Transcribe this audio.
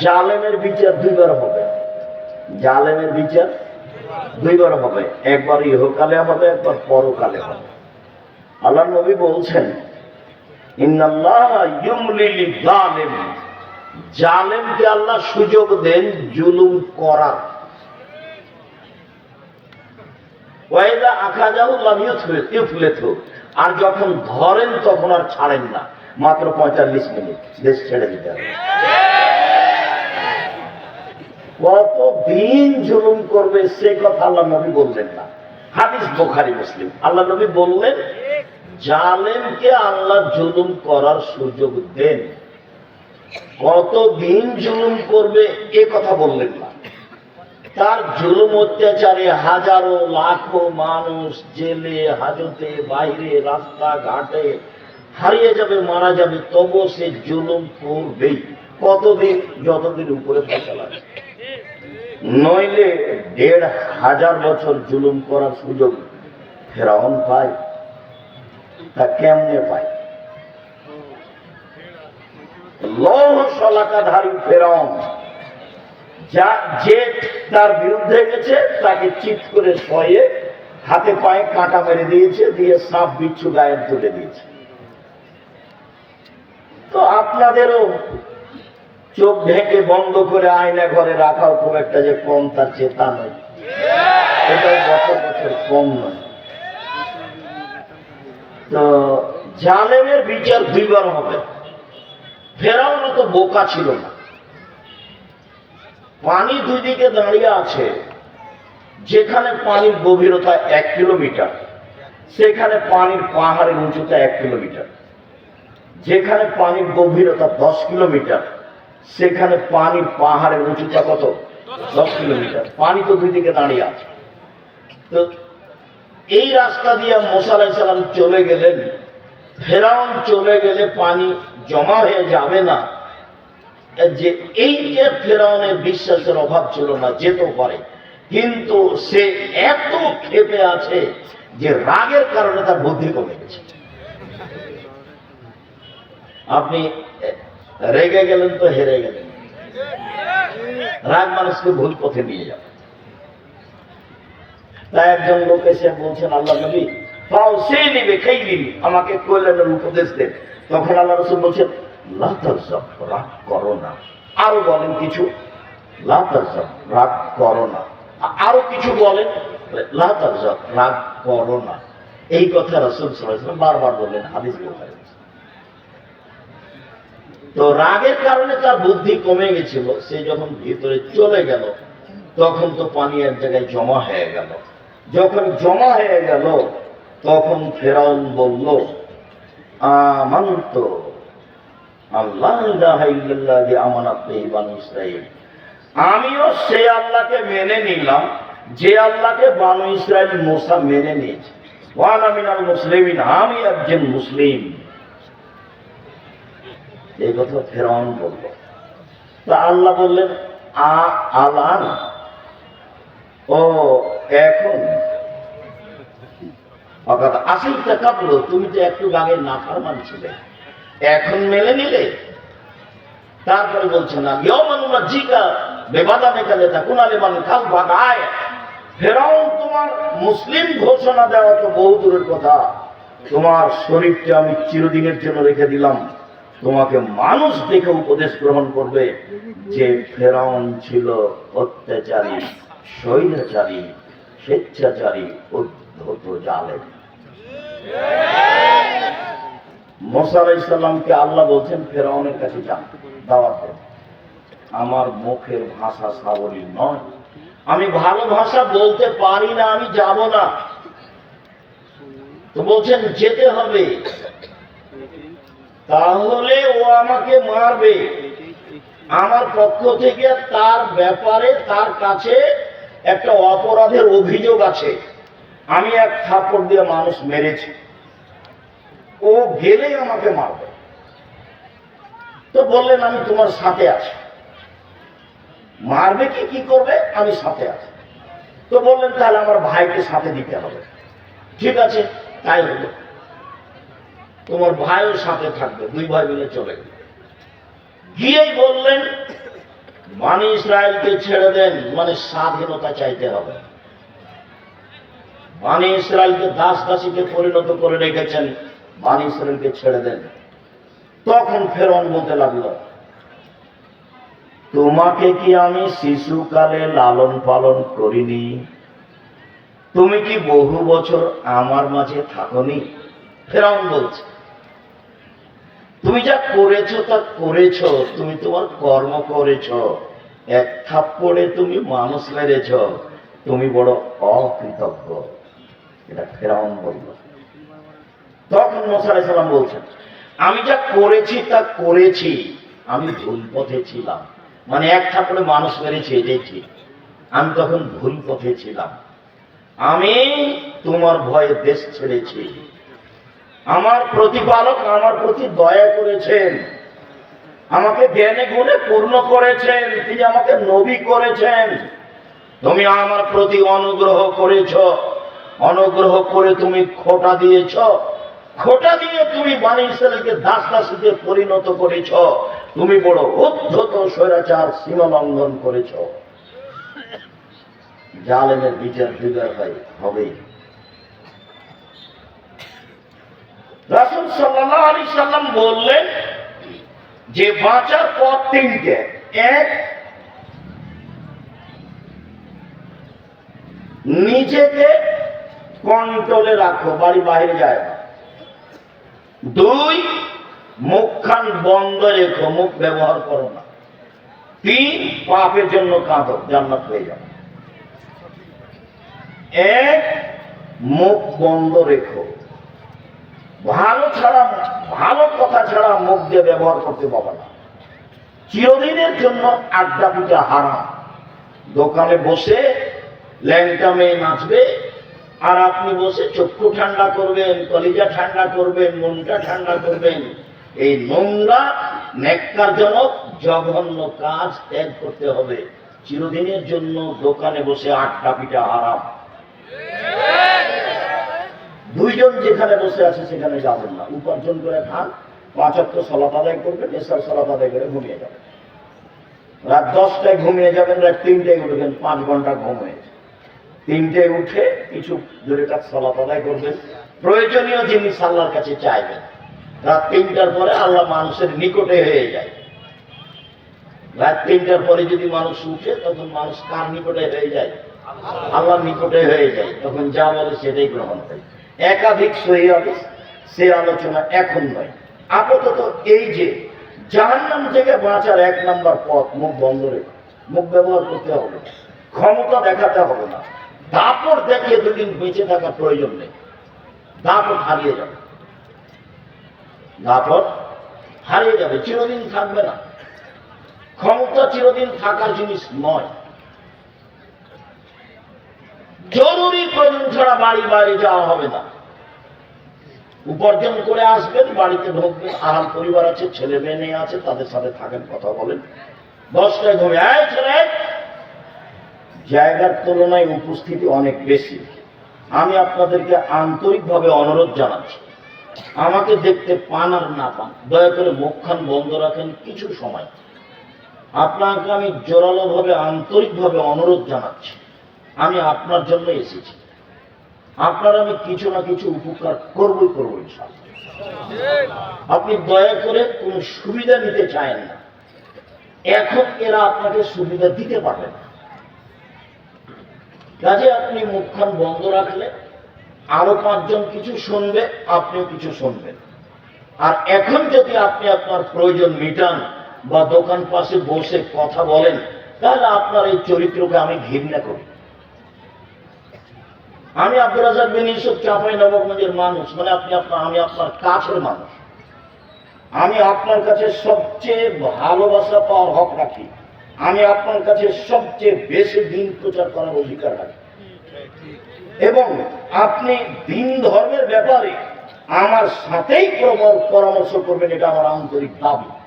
জালেমের বিচার দুইবার হবে। জালেমের বিচার দুইবার হবে। একবার ইহকালে হবে, একবার পরকালে হবে। আল্লাহ নবী বলছেন জালেমকে আল্লাহ সুযোগ দেন জুলুম করার। আর যখন ধরেন তখন আর ছাড়েন না। মাত্র পঁয়তাল্লিশ মিনিট। দেশ ছেড়ে দিতে হবে। কত দিন জুলুম করবে সে কথা আল্লাহ নবী বললেন না। হাদিস বোখারি, মুসলিম। আল্লাহ নবী বললেন, জালেমকে আল্লাহ জুলুম করার সুযোগ দেন। কত দিন জুলুম করবে এ কথা বললেন না। তার জুলুম অত্যাচারে হাজারো, লাখো মানুষ জেলে, হাজতে, বাইরে রাস্তা ঘাটে হারিয়ে যাবে, মারা যাবে তবু সে জুলুম করবেই। কতদিন? যতদিন উপরে ফেসলা নইলে দেড় হাজার বছর জুলুম করার সুযোগ ফেরাউন পায়। তা কেমনে পায়? লৌহ শলাকাধারী ফেরাউন, যা যে তার বিরুদ্ধে গেছে, তাকে চিৎ করে শয়ে হাতে পায়ে কাঁটা মেরে দিয়েছে, দিয়ে সাপ বিচ্ছু গায়ে তুলে দিয়েছে। তো আপনাদেরও চোখ ঢেকে বন্ধ করে আয়না ঘরে রাখাও খুব একটা যে কম, তার চেতা নয়। এটাও বছর বছর কম নয়। তো জালেমের বিচার দুইবার হবে। ফেরাউন তো বোকা ছিল না। পানি দুই দিকে দাঁড়িয়ে আছে, যেখানে পানির গভীরতা এক কিলোমিটার, সেখানে পানির পাহাড়ের উঁচুতা এক কিলোমিটার, যেখানে পানির গভীরতা দশ কিলোমিটার সেখানে পানির পাহাড়ের উঁচুতা কত? দশ কিলোমিটার। পানি তো দুই দিকে দাঁড়িয়ে আছে। তো এই রাস্তা দিয়ে মোসালাই সালাম চলে গেলেন। ফেরাউন চলে গেলে পানি জমা হয়ে যাবে না। যে এই যে ফেরাউনের বিশ্বাসের অভাব ছিল না, যেতেও পারে। কিন্তু সে এত ক্ষেপে আছে যে রাগের কারণে তার বুদ্ধি কমে গেছে। আপনি রেগে গেলেন তো হেরে গেলেন। রাগ মানুষকে ভুল পথে নিয়ে যাবে তাই একজন লোক এসে বলছেন, আল্লাহ নবী, পাও সে নিবে খেয়ে নিবি। আমাকে কল্যাণের উপদেশ দেন। তখন আল্লাহ রসুল বলছেন রাগ করো না। আরও বলেন কিছু রাগ করো না। আরও কিছু বলেন রাগ করো না। এই কথা রসুল সাল্লাল্লাহু বারবার বললেন, হাদিস বোখারি তো রাগের কারণে তার বুদ্ধি কমে গেছিল, সে যখন ভিতরে চলে গেল, তখন তো পানি এক জায়গায় জমা হয়ে গেল। যখন জমা হয়ে গেল, তখন ফেরাউন বলল, আমান্ত আমিও সে আল্লাহকে মেনে নিলাম, যে আল্লাহকে বানু ইসরাইল মোসা মেনে নিয়েছে। ওয়ান আমিনাল মুসলিমিন, আমি একজন মুসলিম। এই কথা ফেরাউন বলল। তা আল্লাহ বললেন, আ আলান, ও এখন। অর্থাৎ আসল কাপড়, তুমি তো একটু আগে নাফারমান ছিলে। এখন মেনে নিলে? তারপরে বলছে, না ইয়মানুনা জিকা বেবাদা মেকালে তা কুনালে মানে খাল ভাগায় ফেরাউন, তোমার মুসলিম ঘোষণা দেওয়া তো বহু দূরের কথা। তোমার শরীরটা আমি চিরদিনের জন্য রেখে দিলাম। তোমাকে মানুষ দেখে উপদেশ গ্রহণ করবে যে ফেরাউন ছিল অত্যাচারী, স্বৈরাচারী, স্বেচ্ছাচারী, উদ্ধত জালেম। মোসা আলাইসাল্লামকে আল্লাহ বলছেন, ফেরাউনের কাছে যান দাওয়াত আমার মুখের ভাষা সাবলীল নয়। আমি ভালো ভাষা বলতে পারি না, আমি যাব না। তো বলছেন, যেতে হবে। তাহলে ও আমাকে মারবে। আমার পক্ষ থেকে তার ব্যাপারে তার কাছে একটা অপরাধের অভিযোগ আছে। আমি এক থাপ্পড় দিয়ে মানুষ মেরেছি। ও গেলেই আমাকে মারবে। তো বললেন, আমি তোমার সাথে আছি। মারবে কি কি করবে? আমি সাথে আছি। তো বললেন, তাহলে আমার ভাইকে সাথে দিতে হবে। ঠিক আছে, তাই হলো। তোমার ভাইও সাথে থাকবে দুই ভাই মিলে চলে গিয়েই বললেন বাণী ইসরায়েলকে ছেড়ে দেন মানে স্বাধীনতা চাইতে হবে। বাণী ইসরায়েলকে দাস দাসীকে পরিণত করে রেখেছেন বাণী ইসরায়েলকে ছেড়ে দেন। তখন ফেরন বলতে লাগল, তোমাকে কি আমি শিশুকালে লালন পালন করিনি? তুমি কি বহু বছর আমার মাঝে থাকনি? ফেরাউন বলছে তুমি যা করেছ, তা করেছ। তুমি তোমার কর্ম করেছ। এক থাপ্পড়ে তুমি মানুষ মেরেছ। তুমি বড় অকৃতজ্ঞ। এটা ফেরাউন বলল। তখন মোসালাই সালাম বলছেন, আমি যা করেছি, তা করেছি। আমি ভুল পথে ছিলাম। মানে এক থাপ্পড়ে মানুষ মেরেছি, এটাই আমি তখন ভুল পথে ছিলাম। আমি তোমার ভয়ে দেশ ছেড়েছি। আমার প্রতিপালক আমার প্রতি দয়া করেছেন। আমাকে জ্ঞানে গুণে পূর্ণ করেছেন। তিনি আমাকে নবী করেছেন। তুমি আমার প্রতি অনুগ্রহ করেছ। অনুগ্রহ করে তুমি খোটা দিয়েছ। খোটা দিয়ে তুমি বাণী ইসরায়েলকে দাস দাসীতে পরিণত করেছ। তুমি বড় উদ্ধত স্বৈরাচার সীমা লঙ্ঘন করেছ। জালেমের বিচার জুগার হয়, হবেই। রাসুল সাল্লাহ আলী সাল্লাম বললেন যে বাঁচার পথ তিনটে। এক, নিজেকে কন্ট্রোলে রাখো, বাড়ি বাইরে যায় দুই, মুখখান বন্ধ রেখো, মুখ ব্যবহার করো না। তিন, পাপের জন্য কাঁদো, জান্নাত হয়ে যাবে এক, মুখ বন্ধ রেখো। ভালো ছাড়া, ভালো কথা ছাড়া মুখ দিয়ে ব্যবহার করতে পারবে না। চিরদিনের জন্য আড্ডা পিঠা হারাম দোকানে বসে ল্যাংটা মেয়ে নাচবে, আর আপনি বসে চক্ষু ঠান্ডা করবেন, কলিজা ঠান্ডা করবেন, মনটা ঠান্ডা করবেন। এই নোংরা, ন্যাক্কারজনক, জঘন্য কাজ ত্যাগ করতে হবে। চিরদিনের জন্য দোকানে বসে আড্ডা পিঠা হারাম দুইজন যেখানে বসে আছে সেখানে যাবেন না। উপার্জন করে খান পাঁচাত্ত সলাপ আদায় করবেন এসব সলাপ আদায় করে ঘুমিয়ে যাবেন। রাত দশটায় ঘুমিয়ে যাবেন, রাত তিনটায় উঠবেন, পাঁচ ঘণ্টা ঘুম হয়েছে তিনটায় উঠে কিছু দূরে কাজ সলাপ আদায় করবেন। প্রয়োজনীয় জিনিস আল্লাহর কাছে চাইবেন। রাত তিনটার পরে আল্লাহ মানুষের নিকটে হয়ে যায়। রাত তিনটার পরে যদি মানুষ উঠে, তখন মানুষ কার নিকটে হয়ে যায়? আল্লাহর নিকটে হয়ে যায়। তখন যা বলে সেটাই গ্রহণ করে একাধিক সহি হাদিস সে আলোচনা এখন নয়। আপাতত এই যে জাহান্নাম থেকে বাঁচার এক নম্বর পথ মুখ বন্ধ রেখে। মুখ ব্যবহার করতে হবে ক্ষমতা দেখাতে হবে না। দাপট দেখিয়ে দুদিন বেঁচে থাকার প্রয়োজন নেই। দাপট হারিয়ে যাবে। দাপট হারিয়ে যাবে। চিরদিন থাকবে না। ক্ষমতা চিরদিন থাকার জিনিস নয়। জরুরি প্রয়োজন ছাড়া বাড়ি বাইরে যাওয়া হবে না। উপার্জন করে আসবেন, বাড়িতে ঢুকবেন আহাল পরিবার আছে, ছেলে মেয়ে আছে, তাদের সাথে থাকেন, কথা বলেন। দশটায় ঘুমে আয় ছেলে, জায়গার তুলনায় উপস্থিতি অনেক বেশি। আমি আপনাদেরকে আন্তরিকভাবে অনুরোধ জানাচ্ছি, আমাকে দেখতে পান আর না পান, দয়া করে মুখখান বন্ধ রাখেন কিছু সময়। আপনাকে আমি জোরালোভাবে, আন্তরিকভাবে অনুরোধ জানাচ্ছি। আমি আপনার জন্য এসেছি। আপনার আমি কিছু না কিছু উপকার করবই করব আপনি দয়া করে কোন সুবিধা নিতে চান না। এখন এরা আপনাকে সুবিধা দিতে পারবে না। কাজে আপনি মুখখান বন্ধ রাখলে আরও পাঁচজন কিছু শুনবে, আপনিও কিছু শুনবেন। আর এখন যদি আপনি আপনার প্রয়োজন মিটান বা দোকান পাশে বসে কথা বলেন, তাহলে আপনার এই চরিত্রকে আমি ঘৃণা করি। আমি আব্দুল রাজাক বিন ইউসুফ চাপাই নবাবগঞ্জের মানুষ মানে আপনি আপনার, আমি আপনার কাছের মানুষ। আমি আপনার কাছে সবচেয়ে ভালোবাসা পাওয়ার হক রাখি। আমি আপনার কাছে সবচেয়ে বেশি দিন প্রচার করার অধিকার রাখি। এবং আপনি দিন ধর্মের ব্যাপারে আমার সাথেই পরামর্শ করবেন, এটা আমার আন্তরিক দাবি।